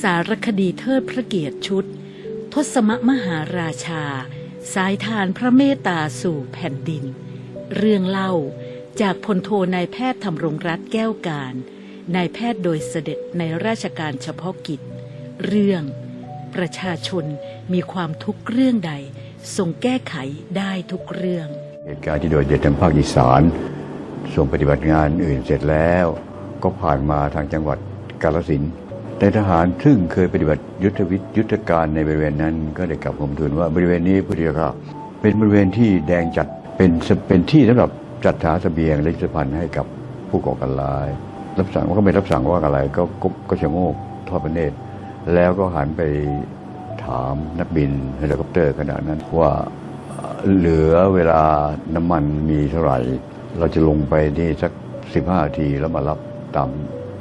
สารคดีเทิดพระเกียรติชุด ทศมมหาราชา สายทานพระเมตตาสู่แผ่นดิน เรื่องเล่าจากพลโทนายแพทย์ธรรมรงรัตแก้วการนายแพทย์โดยเสด็จในราชการเฉพาะกิจ เรื่อง ประชาชนมีความทุกข์เรื่องใด ทรงแก้ไขได้ทุกเรื่อง เหตุการณ์ที่โดยเด่นทางภาคอีสานส่งปฏิบัติงานอื่นเสร็จแล้ว ก็ผ่านมาทางจังหวัดกาฬสินธุ ในทหารซึ่งเคยปฏิบัติยุทธวิทย์ยุทธการในบริเวณนั้น ก็ได้กลับผมทูลว่าบริเวณนี้พุทธิยาเป็นบริเวณที่แดงจัดเป็นเป็นที่สำหรับจัดหาเสบียงและยุทธภัณฑ์ให้กับผู้ก่อการร้าย รับสั่งว่าก็ไม่รับสั่งว่าอะไรก็ก็ก็ชะโงกทอดพระเนตรแล้วก็หันไปถามนักบินเฮลิคอปเตอร์ขณะนั้นว่าเหลือเวลาน้ำมันมีเท่าไหร่ เราจะลงไปที่สักสิบห้าทีแล้วมารับตาม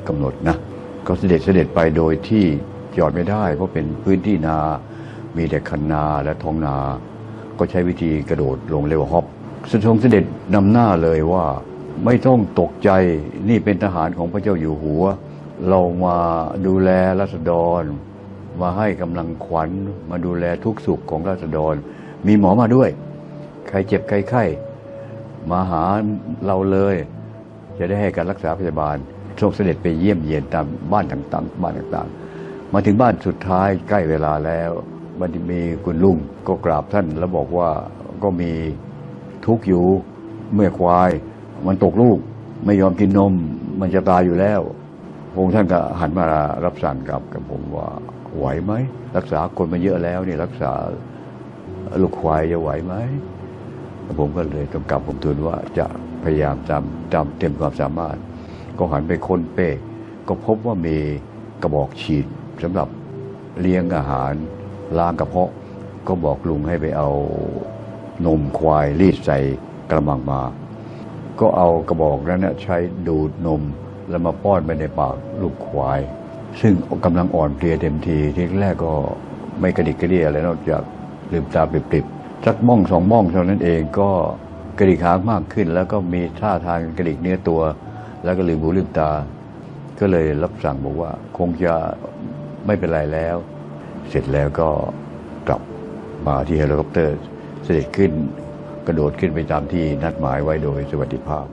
กำหนดนะ ก็เสด็จเสด็จไปโดยที่จอดไม่ได้ เพราะเป็นพื้นที่นา มีแต่คันนาและท้องนา ก็ใช้วิธีกระโดดลงเร็วฮอปสทรงเสด็จนำหน้าเลยว่าไม่ต้องตกใจนี่เป็นทหารของพระเจ้าอยู่หัว เรามาดูแลรัษฎร มาให้กำลังขวัญมาดูแลทุกสุขของราษฎร มีหมอมาด้วย ใครเจ็บใครไข้มาหาเราเลย จะได้ให้การรักษาพยาบาล ทรงเสด็จไปเยี่ยมเยียนตามบ้านต่างๆ บ้านต่างๆ มาถึงบ้านสุดท้ายใกล้เวลาแล้วมันมีคุณลุงก็กราบท่านแล้วบอกว่าก็มีทุกข์อยู่เมื่อควาย มันตกลูกไม่ยอมกินนม มันจะตายอยู่แล้วพงท่านก็หันมารับสั่งกับกับผมว่าไหวไหมรักษาคนมาเยอะแล้วนี่รักษาลูกควายจะไหวไหมผมก็เลยต้องกลับผมทูลว่าจะพยายามตามตามเต็มความสามารถ ก็หันไปค้นเป้ก็พบว่ามีกระบอกฉีดสำหรับเลี้ยงอาหารล้างกระเพาะ ก็บอกลุงให้ไปเอานมควายรีดใส่กระมังมา ก็เอากระบอกนั้นใช้ดูดนมแล้วมาป้อนไปในปากลูกควาย ซึ่งกำลังอ่อนเพลียเต็มทีที่แรกก็ไม่กระดิกกระเดียอะไรนอกจากลืมตาปริบๆสักม่องสองม่องเท่านั้นเองก็กระดิกหามากขึ้น แล้วก็มีท่าทางกระดิกเนื้อตัว แล้วก็ลืมหูลืมตา ก็เลยรับสั่งบอกว่า คงจะไม่เป็นไรแล้ว เสร็จแล้วก็กลับมาที่เฮลิคอปเตอร์ เสด็จขึ้นกระโดดขึ้นไปตามที่นัดหมายไว้โดยสวัสดิภาพ